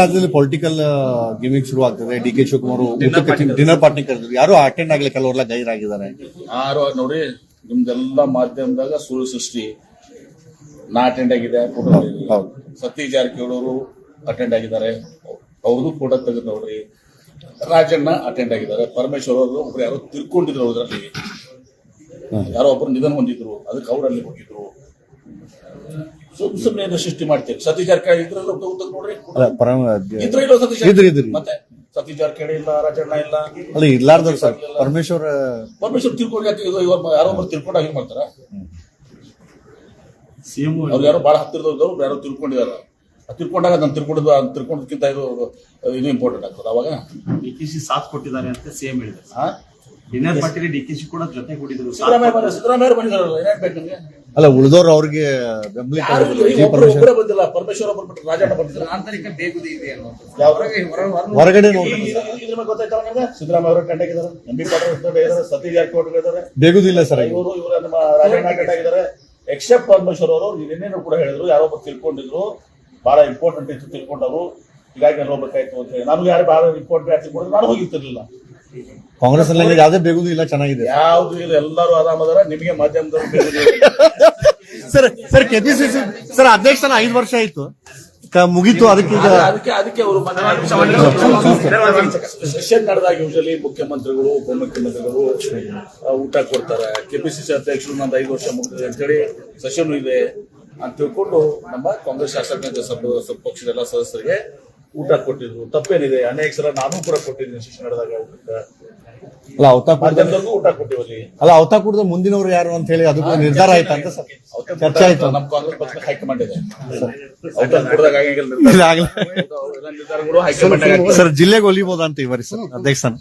ರಾಜ್ಯದಲ್ಲಿ political gimmick ಶುರು ಆಗ್ತದೆ. D K Shivakumar dinner party ಕರೆದ್ರು ಯಾರು ಅಟೆಂಡ್ ಆಗ್ಲಿ ಕೆಲವರೆಲ್ಲ ಗೈರಾಗಿದ್ದಾರೆ. ಆರು ನೋಡಿ ನಿಮ್ದೆಲ್ಲ ಮಾಧ್ಯಮದಾಗ ಸುಳ್ಳು ಸೃಷ್ಟಿ. ನಾ ಅಟೆಂಡ್ ಆಗಿದೆ. ಸತೀಶ್ ಜಾರಕಿಹೊಳಿ ಅವರು ಅಟೆಂಡ್ ಆಗಿದ್ದಾರೆ. ಅವ್ರದ್ದು ಫೋಟೋ ತೆಗೆದು ನೋಡ್ರಿ. ರಾಜಣ್ಣ ಅಟೆಂಡ್ ಆಗಿದ್ದಾರೆ. ಪರಮೇಶ್ವರ್ ಅವರು ಒಬ್ರು ಯಾರೋ ತಿರ್ಕೊಂಡಿದ್ರು ಅದರಲ್ಲಿ ಯಾರೋ ಒಬ್ರು ನಿಧನ ಹೊಂದಿದ್ರು. ಅದಕ್ಕೆ ಅವರಲ್ಲಿ ಹೋಗಿದ್ರು. ಸುಮ್ ಸುಮ್ಮನೆ ಏನೋ ಸೃಷ್ಟಿ ಮಾಡ್ತೀರಿ. ಸತೀಶ್ ಜಾರಕಿಹೊಳಿ ಇದ್ರಲ್ಲ ತೆಗೆದು ನೋಡ್ರಿ. ಅಲ್ಲ ಪರಮ ಇದ್ರು ಇಲ್ಲ ಸತೀಶ್ ಇದ್ರು, ಜಾರಕಿಹೊಳಿ? ಮತ್ತೆ ಸತೀಶ್ ಜಾರಕಿಹೊಳಿ ಇಲ್ಲ ರಾಜಣ್ಣ ಇಲ್ಲ. ಅಲ್ಲ ಇರ್ಲಾರ್ದವ್ರು ಸರ್ ಪರಮೇಶ್ವರ್ ಪರಮೇಶ್ವರ್ ತಿಳ್ಕೊಂಡು ಯಾಕೆ ಇದು ಇವ್ರು ಯಾರೋ ಒಬ್ರು ತಿಳ್ಕೊಂಡು ಹಾಗೆ ಮಾಡ್ತಾರ? ಸಿಎಂ ಅವ್ರು ಯಾರೋ ಬಹಳ ಹತ್ತಿರದವ್ರು ಯಾರೋ ತಿಳ್ಕೊಂಡಿದಾರ ಆ ತಿಳ್ಕೊಂಡಾಗ ನಾನು ತಿಳ್ಕೊಂಡಿದ್ದು ಆ ತಿಳ್ಕೊಂಡಕ್ಕಿಂತ ಇದು ಇದು ಇಂಪಾರ್ಟೆಂಟ್ ಆಗ್ತದೆ ಅವಾಗ. ಡಿ ಕೆ ಶಿ ಸಾಥ್ ಕೊಟ್ಟಿದ್ದಾರೆ ಅಂತ ಸಿಎಂ ಹೇಳಿದ್ರು ಹಾ? ಡಿನ್ನರ್ ಪಾರ್ಟಿಲಿ ಡಿ ಕೆ ಶಿ ಕೂಡ ಜೊತೆ ಕೂಡಿದ್ರು. ಅಲ್ಲ ಉಳಿದವ್ರು ಅವ್ರಿಗೆ ಒಬ್ಬರೇ ಬಂದಿಲ್ಲ ಪರಮೇಶ್ವರ ಬಂದ್ಬಿಟ್ಟು ರಾಜಣ್ಣ ಬಂದಿದ್ರು. ಆಂತರಿಕ ಬೇಗುದಿ ಇದೆ ಹೊರಗಡೆ ಸಿದ್ದರಾಮಯ್ಯ ಅವರು ಎಂ ಬಿ ಪಾಟೀಲ್ ಸತೀಶ್ ಜಾರಕಿಹೊಳಿ ಇದ್ದಾರೆ ಬೇಗುದಿಲ್ಲ ಸರ್ ಇವರು ಇವರು ನಮ್ಮ ರಾಜಣ್ಣ ಎಕ್ಸೆಪ್ಟ್ ಪರಮೇಶ್ವರ್ ಅವರು ಇನ್ನೇನು ಕೂಡ ಹೇಳಿದ್ರು ಯಾರೊಬ್ಬ ತಿಳ್ಕೊಂಡಿದ್ರು. ಬಹಳ ಇಂಪಾರ್ಟೆಂಟ್ ಇತ್ತು ತಿಳ್ಕೊಂಡವರು. ಹೀಗಾಗಿ ನಾನು ಹೋಗ್ಬೇಕಾಯ್ತು ಅಂತ ಹೇಳಿ. ನಮ್ಗೆ ಯಾರು ಬಹಳ ಇಂಪಾರ್ಟೆಂಟ್ ಆಯ್ತು ನಾನು ಹೋಗಿರ್ತಿರ್ಲಿಲ್ಲ. ಕಾಂಗ್ರೆಸ್ ಅಲ್ಲಿ ಯಾವುದೇ ಬೇಗುದಿಲ್ಲ ಚೆನ್ನಾಗಿದೆ. ಯಾವ್ದು ಇಲ್ಲ ಎಲ್ಲರೂ ಆರಾಮದಾರ ನಿಮಗೆ ಮಾಧ್ಯಮದವರು ಸರ್ ಸರ್ ಕೆಪಿಸಿಸಿ ಸರ್ ಅಧ್ಯಕ್ಷನ ಐದು ವರ್ಷ ಆಯ್ತು. ಕ- ಮುಗೀತು ಅದಕ್ಕೆ ಅದಕ್ಕೆ ಅದಕ್ಕೆ ಅವರು ಸೆಷನ್ ನಡೆದಾಗ ಯೂಶಲಿ ಮುಖ್ಯಮಂತ್ರಿಗಳು ಉಪಮುಖ್ಯಮಂತ್ರಿಗಳು ಆ, ಊಟ ಕೊಡ್ತಾರೆ. ಕೆಪಿಸಿಸಿ ಅಧ್ಯಕ್ಷರು ನಂದು ಐದು ವರ್ಷ ಮುಗಿದಿದೆ ಅಂತೇಳಿ ಸೆಷನ್ ಇದೆ ಅಂತ ತಿಳ್ಕೊಂಡು ನಮ್ಮ ಕಾಂಗ್ರೆಸ್ ಶಾಸಕಾಂಗ ಸಭೆ ಪಕ್ಷದ ಎಲ್ಲ ಸದಸ್ಯರಿಗೆ ಊಟ ಕೊಟ್ಟಿದ್ರು. ತಪ್ಪೇನಿದೆ. ಅನೇಕ ಸಲ ನಾನು ಕೂಡ ಕೊಟ್ಟಿದ್ದೀನಿ ಶಿಕ್ಷಣ ಅಲ್ಲ ಅವತಾ ಊಟ ಕೊಟ್ಟಿವಲ್ಲಿ ಅಲ್ಲ. ಅವತಾ ಕೂಡದ ಮುಂದಿನವ್ರು ಯಾರು ಅಂತ ಹೇಳಿ ಅದಕ್ಕೆ ನಿರ್ಧಾರ ಆಯ್ತು ಅಂತ ಸರ್? ಚರ್ಚೆ ಆಯ್ತು. ನಮ್ಮ ಕಾಂಗ್ರೆಸ್ ಪಕ್ಷದ ಹೈಕಮಾಂಡ್ ಇದೆ. ನಿರ್ಧಾರಗಳು ಸರ್ ಜಿಲ್ಲೆಗೆ ಹೊಲಿಬಹುದಂತ ಅಂತ ಇವರಿ ಸರ್ ಅಧ್ಯಕ್ಷನ?